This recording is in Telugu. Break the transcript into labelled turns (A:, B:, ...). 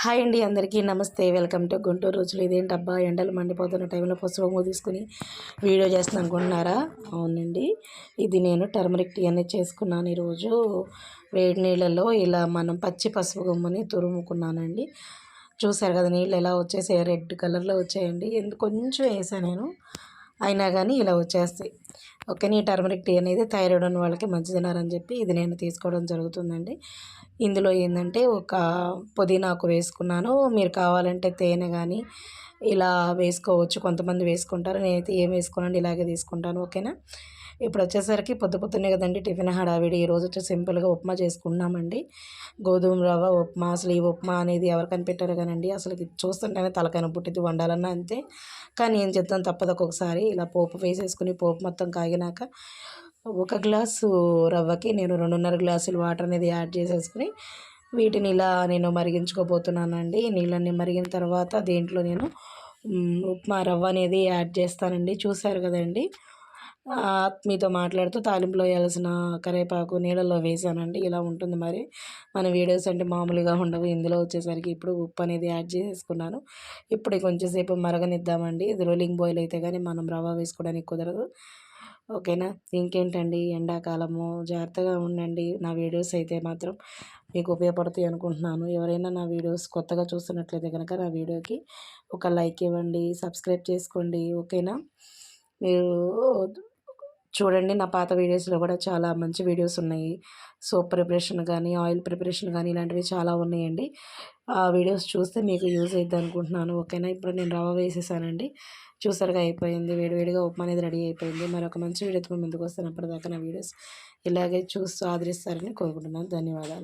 A: హాయ్ అండి అందరికీ నమస్తే. వెల్కమ్ టు గుంటూరు రోజులు ఇదేంటి అబ్బా ఎండలు మండిపోతున్న టైంలో పసుపు తీసుకుని వీడియో చేస్తాను అనుకుంటున్నారా? అవునండి. ఇది నేను టర్మరిక్ టీ అనేది చేసుకున్నాను ఈరోజు. వేడి నీళ్ళలో ఇలా మనం పచ్చి పసుపు గుమ్మని తురుముకున్నానండి. చూసారు కదా నీళ్ళు ఎలా వచ్చేసాయి రెడ్ కలర్లో వచ్చాయండి. ఎందుకు కొంచెం వేసాను నేను. అయినా కానీ ఇలా వచ్చేస్తాయి. ఓకే ఈ టర్మరిక్ టీ అనేది థైరాయిడ్ ఉన్న వాళ్ళకి మంచిదినారని చెప్పి ఇది నేను తీసుకోవడం జరుగుతుందండి. ఇందులో ఏంటంటే ఒక పుదీనాకు వేసుకున్నాను. మీరు కావాలంటే తేనె కానీ ఇలా వేసుకోవచ్చు. కొంతమంది వేసుకుంటారు. నేనైతే ఏం వేసుకోనండి ఇలాగే తీసుకుంటాను. ఓకేనా? ఇప్పుడు వచ్చేసరికి పొద్దు పొద్దున్నే కదండి టిఫిన్ హడావిడి. ఈరోజు వచ్చి సింపుల్గా ఉప్మా చేసుకున్నామండి గోధుమ రవ్వ ఉప్మా అసలు ఈ ఉప్మా అనేది ఎవరు కనిపెట్టారు కానండి. అసలు చూస్తుంటేనే తలకైన పుట్టింది వండాలన్నా అంతే. కానీ ఏం చేద్దాం? తప్పదు ఒక్కొక్కసారి. ఇలా పోపు వేసేసుకుని పోపు మొత్తం కాగినాక ఒక గ్లాసు రవ్వకి నేను రెండున్నర గ్లాసులు వాటర్ అనేది యాడ్ చేసేసుకుని వీటిని ఇలా నేను మరిగించుకోబోతున్నానండి. నీళ్ళని మరిగిన తర్వాత దీంట్లో నేను ఉప్మా రవ్వ అనేది యాడ్ చేస్తానండి. చూసారు కదండి? మీతో మాట్లాడుతూ తాలింపులో వేయాల్సిన కరివేపాకు నీళ్ళలో వేసానండి. ఇలా ఉంటుంది మరి. మన వీడియోస్ అంటే మామూలుగా ఉండవు. ఇందులో వచ్చేసరికి ఇప్పుడు ఉప్పు అనేది యాడ్ చేసుకున్నాను ఇప్పుడు కొంచెంసేపు మరగనిద్దామండి. ఇది రోలింగ్ బాయిల్ అయితే కానీ మనం రవ్వ వేసుకోవడానికి కుదరదు. ఓకేనా? ఇంకేంటండి? ఎండాకాలము. జాగ్రత్తగా ఉండండి. నా వీడియోస్ అయితే మాత్రం మీకు ఉపయోగపడతాయి అనుకుంటున్నాను. ఎవరైనా నా వీడియోస్ కొత్తగా చూస్తున్నట్లయితే కనుక నా వీడియోకి ఒక లైక్ ఇవ్వండి. సబ్స్క్రైబ్ చేసుకోండి. ఓకేనా? మీరు చూడండి నా పాత వీడియోస్లో కూడా చాలా మంచి వీడియోస్ ఉన్నాయి. సోప్ ప్రిపరేషన్ కానీ ఆయిల్ ప్రిపరేషన్ కానీ ఇలాంటివి చాలా ఉన్నాయండి. ఆ వీడియోస్ చూస్తే మీకు యూజ్ అవుతుంది అనుకుంటున్నాను. ఓకేనా? ఇప్పుడు నేను రవ్వ వేసేసానండి. చూసారుగా అయిపోయింది. వేడివేడిగా ఉప్మా అనేది రెడీ అయిపోయింది. మరొక మంచి వీడియోతో ముందుకు వస్తాను. అప్పటిదాకా నా వీడియోస్ ఇలాగే చూస్తూ ఆదరిస్తారని కోరుకుంటున్నాను. ధన్యవాదాలు.